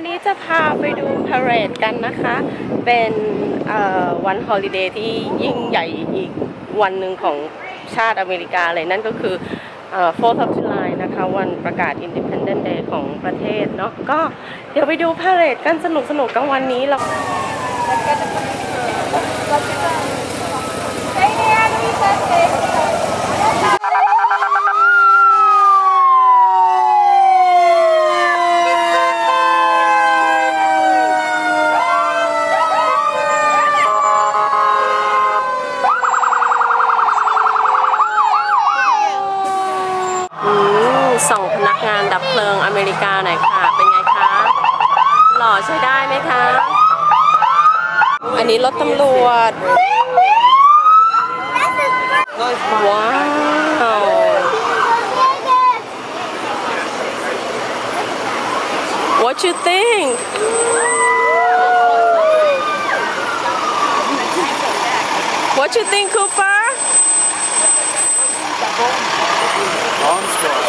วันนี้จะพาไปดูพา r ร d กันนะคะ เป็นวันฮอลิเดย์ที่ยิ่งใหญ่อีกวันหนึ่งของชาติอเมริกาเลยนั่นก็คือเอ่อ 4th of July นะคะ วันประกาศ Independent Day ของประเทศเนาะก็เดี๋ยวไปดูพา r ร d กันสนุกสนุกๆกันวันนี้เรา อืมส่งพนักงานดับเพลิงอเมริกาหน่อยค่ะ เป็นไงคะ หล่อ ใช้ได้ไหมคะ อันนี้รถตำรวจ ว้าว What you think? What you think, Cooper? Bomb squad.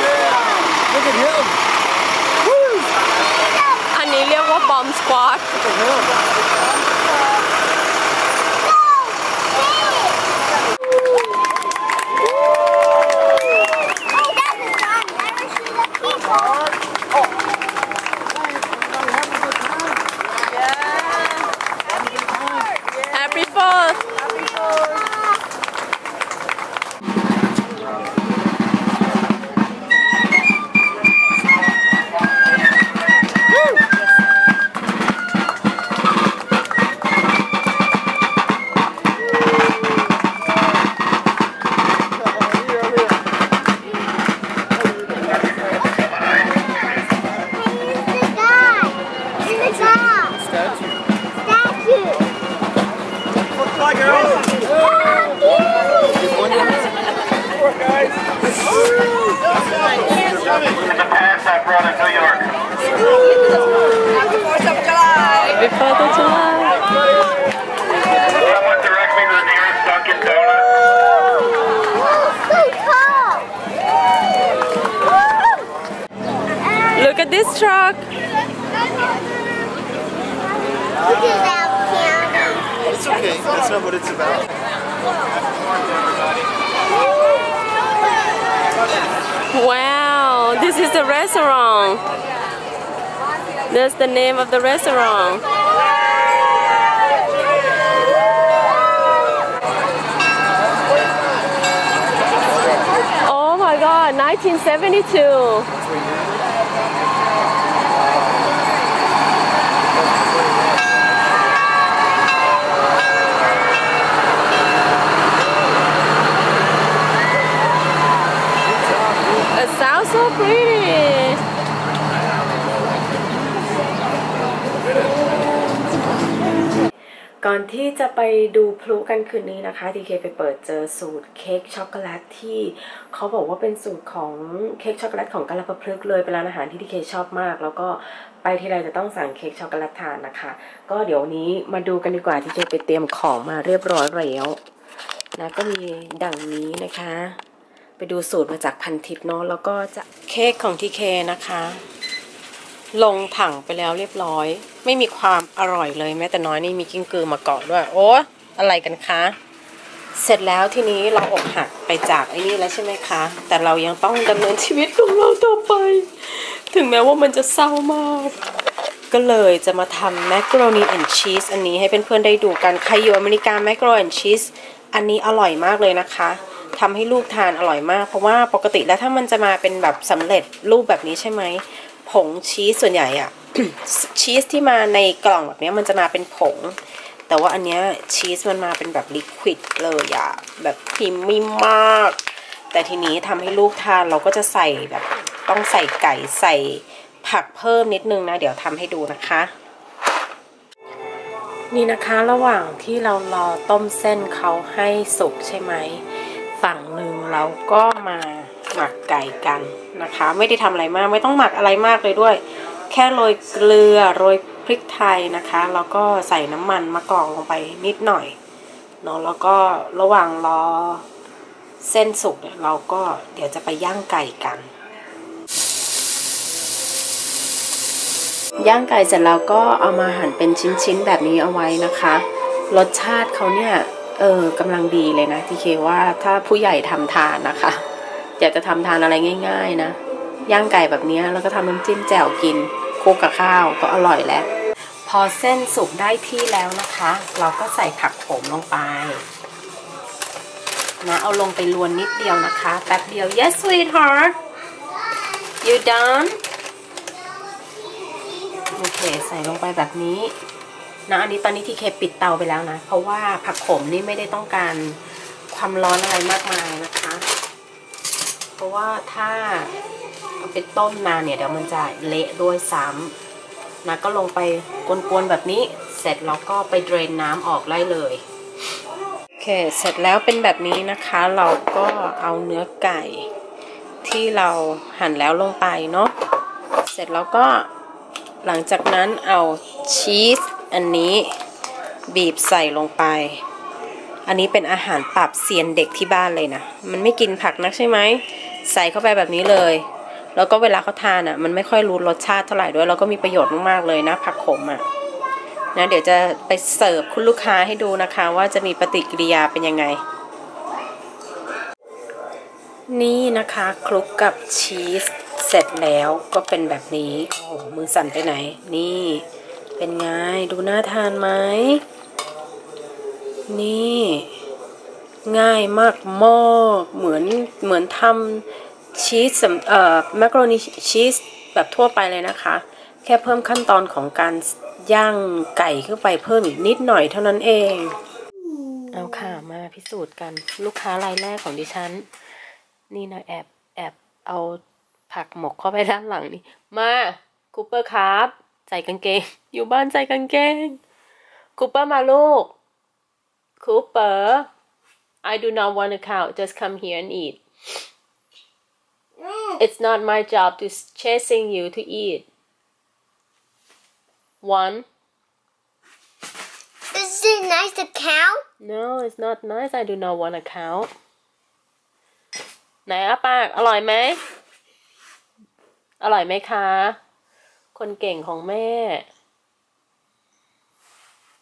Yeah. Look at him. Woo! อันนี้ brought in New York. Happy Fourth of July Someone direct me to the nearest Dunkin' Donuts. Look at this truck It's okay. That's not what it's about. Wow this is the restaurant. That's the name of the restaurant. Oh my god 1972 so pretty ก่อนที่จะไปดูพลุกันคืนนี้นะคะทีเคไปเปิดเจอสูตรเค้กช็อกโกแลตที่เขาบอกว่าเป็นสูตรของเค้กช็อกโกแลตของกาลาปพลึกเลยเป็นร้านอาหารที่ทีเคชอบมาก แล้วก็ไปทีไรจะต้องสั่งเค้กช็อกโกแลตทานนะคะ ก็เดี๋ยวนี้มาดูกันดีกว่าทีเคไปเตรียมของมาเรียบร้อยแล้วนะก็มีดังนี้นะคะ ไปดูสูตรมาจากพันทิปเนาะแล้วก็จะเค้กของทีเคนะคะ ลงถังไปแล้วเรียบร้อย ไม่มีความอร่อยเลยแม้แต่น้อยนี่มีกิ้งกือมาเกาะด้วย โอ้อะไรกันคะ เสร็จแล้วทีนี้เราอกหักไปจากไอ้นี่แล้วใช่ไหมคะ แต่เรายังต้องดำเนินชีวิตของเราต่อไป ถึงแม้ว่ามันจะเศร้ามาก ก็เลยจะมาทำแมคโรนีแอนชีสอันนี้ให้เพื่อนๆได้ดูกันใครอยู่อเมริกาแมคโรนีแอนชีสอันนี้อร่อยมากเลยนะคะ ทำให้ลูกทานอร่อยมาก เพราะว่าปกติแล้วถ้ามันจะมาเป็นแบบสำเร็จรูปแบบนี้ใช่ไหมผงชีสส่วนใหญ่อะชีสที่มาในกล่องแบบนี้มันจะมาเป็นผง แต่ว่าอันเนี้ยชีสมันมาเป็นแบบลิควิดเลยอะแบบพรีเมีมาก แต่ทีนี้ทำให้ลูกทานเราก็จะใส่แบบต้องใส่ไก่ใส่ผักเพิ่มนิดนึงนะ เดี๋ยวทำให้ดูนะคะ นี่นะคะระหว่างที่เรารอต้มเส้นเขาให้สุกใช่ไหม ฝั่งหนึ่งเราก็มาหมักไก่กันนะคะ ไม่ได้ทำอะไรมากไม่ต้องหมักอะไรมากเลยด้วย แค่โรยเกลือโรยพริกไทยนะคะแล้วก็ใส่น้ำมันมะกอกลงไปนิดหน่อยเนาะแล้วก็ระหว่างรอเส้นสุกเนี่ยเราก็เดี๋ยวจะไปย่างไก่กัน ย่างไก่เสร็จแล้วก็เอามาหั่นเป็นชิ้นๆแบบนี้เอาไว้นะคะ รสชาติเขาเนี่ย เออกำลังดีเลยนะที่เคว่าถ้าผู้ใหญ่ทำทานนะคะ อยากจะทำทานอะไรง่าย ๆ นะย่างไก่แบบนี้แล้วก็ทำน้ำจิ้มแจ่วกินคลุกกับข้าวก็อร่อยแล้ว พอเส้นสุกได้ที่แล้วนะคะ เราก็ใส่ผักโขมลงไปนะเอาลงไปลวนนิดเดียวนะคะแป๊บเดียว yes sweetheart you done โอเค ใส่ลงไปแบบนี้ นะอันนี้ตอนนี้ที่เคปิดเตาไปแล้วนะ เพราะว่าผักโขมนี่ไม่ได้ต้องการความร้อนอะไรมากมายนะคะ เพราะว่าถ้าเอาไปต้มนานเนี่ยเดี๋ยวมันจะเละด้วยซ้ำนะก็ลงไปกวนๆแบบนี้ เสร็จแล้วก็ไปเดรนน้ำออกได้เลยโอเคเสร็จแล้วเป็นแบบนี้นะคะ เราก็เอาเนื้อไก่ ที่เราหั่นแล้วลงไปเนาะเสร็จแล้วก็หลังจากนั้นเอาชีส อันนี้บีบใส่ลงไป อันนี้เป็นอาหารปรับเซียนเด็กที่บ้านเลยนะ มันไม่กินผักนักใช่ไหม ใส่เข้าไปแบบนี้เลย แล้วก็เวลาเขาทานอะ มันไม่ค่อยรู้รสชาติเท่าไหร่ด้วย แล้วก็มีประโยชน์มากๆเลยนะ ผักขมอะนะเดี๋ยวจะไปเสิร์ฟคุณลูกค้าให้ดูนะคะ ว่าจะมีปฏิกิริยาเป็นยังไง นี่นะคะคลุกกับชีสเสร็จแล้วก็เป็นแบบนี้ โอ้มือสั่นไปไหน นี่ เป็นไง ดูน่าทานไหม นี่ ง่ายมากมากเหมือนเหมือนทำชีสสำเอ่อแมคโรนีชีสแบบทั่วไปเลยนะคะ แค่เพิ่มขั้นตอนของการย่างไก่ขึ้นไปเพิ่มอีกนิดหน่อยเท่านั้นเอง เอาค่ะมาพิสูจน์กันลูกค้ารายแรกของดิฉัน นี่นะแอบแอบเอาผักหมกเข้าไปด้านหลังนี่ มาคูเปอร์ครับ ใส่กางเกง อยู่บ้านใส่กางเกงคูเปอร์มาลูกคูเปอร์ I do not want to count just come here and eat it's not my job to chasing you to eat one Is it nice to count? no it's not nice I do not want to count ไหนอะปาก อร่อยไหม อร่อยไหมคะ คนเก่งของแม่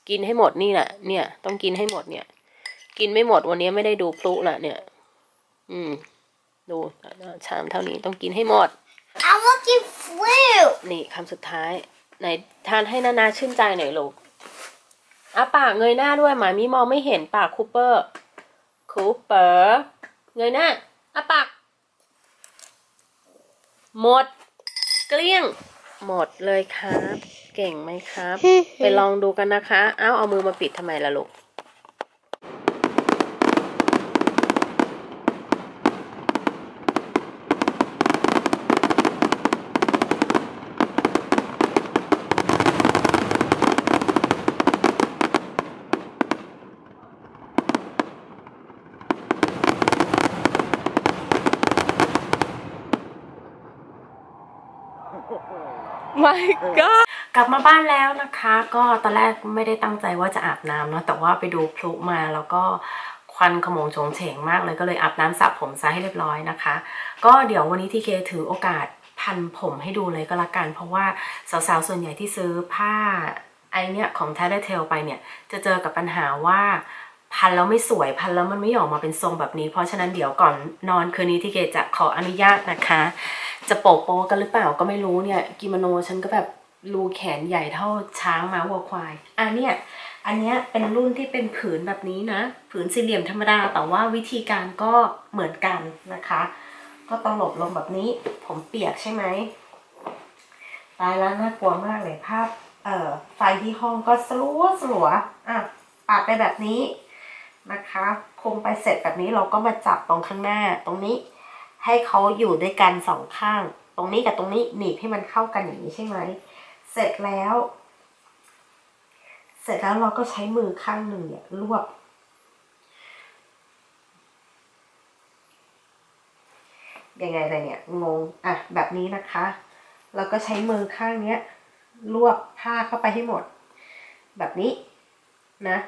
กินให้หมดนี่แหละเนี่ย ต้องกินให้หมดเนี่ย กินไม่หมดวันนี้ไม่ได้ดูพลุละเนี่ย อืม ดูชามเท่านี้ต้องกินให้หมด I'm looking fruit. นี่คำสุดท้าย ไหนทานให้นานาชื่นใจหน่อยลูกอะปากเงยหน้าด้วยหมามีมองไม่เห็นปากคูเปอร์คูเปอร์เงยหน้าอะปากหมด เกลี้ยง หมดเลยครับ เก่งไหมครับ ไปลองดูกันนะคะ เอ้าเอามือมาปิดทำไมล่ะลูก my god กลับมาบ้านแล้วนะคะ ก็ตอนแรกไม่ได้ตั้งใจว่าจะอาบน้ำเนาะแต่ว่าไปดูพลุมาแล้วก็ควันขโมงโฉงเฉงมากเลยก็เลยอาบน้ำสระผมซะให้เรียบร้อยนะคะ ก็เดี๋ยววันนี้ทีเคถือโอกาสพันผมให้ดูเลยก็แล้วกัน เพราะว่าสาวๆ ส่วนใหญ่ที่ซื้อผ้าไอเนี่ยของ t a t e l ไปเนี่ย จะเจอกับปัญหาว่าพันแล้วไม่สวยพันแล้วมันไม่ออกมาเป็นทรงแบบนี้ เพราะฉะนั้นเดี๋ยวก่อนนอนคืนนี้ที่เกจะขออนุญาตนะคะ จะโปะโปะกันหรือเปล่าก็ไม่รู้เนี่ยกิโมโนฉันก็แบบรูแขนใหญ่เท่าช้างม้าวัวควายอะเนี่ยอันเนี้ยเป็นรุ่นที่เป็นผืนแบบนี้นะ ผืนสี่เหลี่ยมธรรมดาแต่ว่าวิธีการก็เหมือนกันนะคะ ก็ตลบลงแบบนี้ ผมเปียกใช่ไหมตายแล้วน่ากลัวมากเลยภาพเอ่อไฟที่ห้องก็สลัวสลัวอะปาดไปแบบนี้นะคะคุมไปเสร็จแบบนี้เราก็มาจับตรงข้างหน้าตรงนี้ ให้เขาอยู่ด้วยกันสองข้าง ตรงนี้กับตรงนี้หนีบให้มันเข้ากันอย่างนี้ใช่ไหมเสร็จแล้ว เสร็จแล้วเราก็ใช้มือข้างหนึ่งเนี่ยรวบยังไงเลยเนี่ยงงอะแบบนี้นะคะเราก็ใช้มือข้างเนี้ยรวบผ้าเข้าไปให้หมด แบบนี้นะ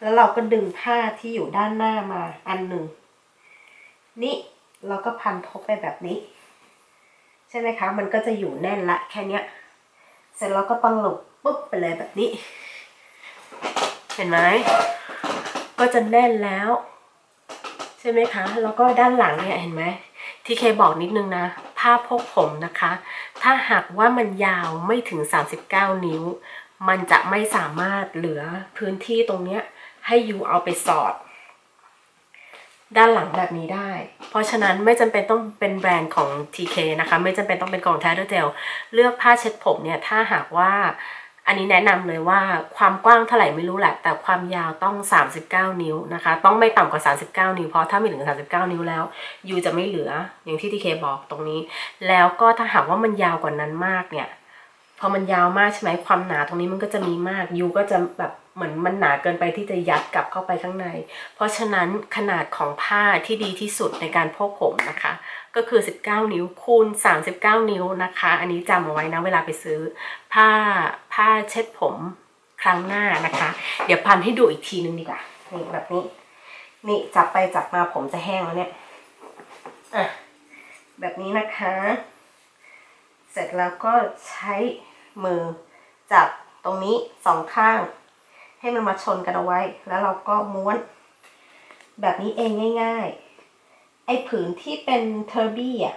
แล้วเราก็ดึงผ้าที่อยู่ด้านหน้ามาอันหนึ่งนี่ เราก็พันทบไปแบบนี้ ใช่ไหมคะ มันก็จะอยู่แน่นละแค่เนี้ย เสร็จแล้วก็ต้องหลบปุ๊บไปเลยแบบนี้ เห็นไหมก็จะแน่นแล้ว ใช่ไหมคะ แล้วก็ด้านหลังเนี่ยเห็นไหมที่เคบอกนิดนึงนะ ผ้าพกผมนะคะ ถ้าหากว่ามันยาวไม่ถึง 39 นิ้ว มันจะไม่สามารถเหลือพื้นที่ตรงเนี้ยให้ยูเอาไปสอด ด้านหลังแบบนี้ได้ เพราะฉะนั้นไม่จำเป็นต้องเป็นแบรนด์ของ TK นะคะ ไม่จำเป็นต้องเป็นของ t a t t e r t a l เลือกผ้าเช็ดผมเนี่ย ถ้าหากว่าอันนี้แนะนำเลยว่าความกว้างเท่าไหร่ไม่รู้แหละ แต่ความยาวต้อง 39 นิ้วนะคะ ต้องไม่ต่ำกว่า 39 นิ้ว เพราะถ้าไม่ถึง 39 นิ้วแล้วยูจะไม่เหลืออย่างที่ TK บอกตรงนี้ แล้วก็ถ้าหากว่ามันยาวกว่านั้นมากเนี่ย พอมันยาวมากใช่ไหมความหนาตรงนี้มันก็จะมีมากยูก็จะแบบเหมือนมันหนาเกินไปที่จะยัดกลับเข้าไปข้างใน เพราะฉะนั้นขนาดของผ้าที่ดีที่สุดในการพกผมนะคะ ก็คือ 19 นิ้วคูณ 39 นิ้วนะคะ อันนี้จำเอาไว้นะเวลาไปซื้อ ผ้าผ้าเช็ดผมครั้งหน้านะคะ เดี๋ยวพันให้ดูอีกทีนึงดีกว่านี่แบบนี้ นี่จับไปจับมาผมจะแห้งแล้วเนี่ยอะแบบนี้นะคะ เสร็จแล้วก็ใช้ มือจับตรงนี้สองข้าง ให้มันมาชนกันเอาไว้ แล้วเราก็ม้วน แบบนี้เองง่าย ๆ ไอ้ผืนที่เป็นเทอร์บี้อะ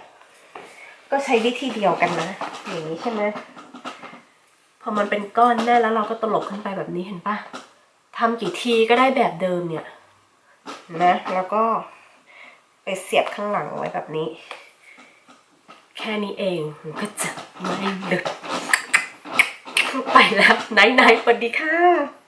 ก็ใช้วิธีเดียวกันนะ อย่างนี้ใช่ไหมพอมันเป็นก้อนแน่แล้วเราก็ตลบขึ้นไปแบบนี้เห็นปะทำกี่ทีก็ได้แบบเดิมเนี่ยนะ แล้วก็ไปเสียบข้างหลังไว้แบบนี้ แค่นี้เองมันก็จะไม่ลึก ไปแล้วไหนๆสวัสดีค่ะ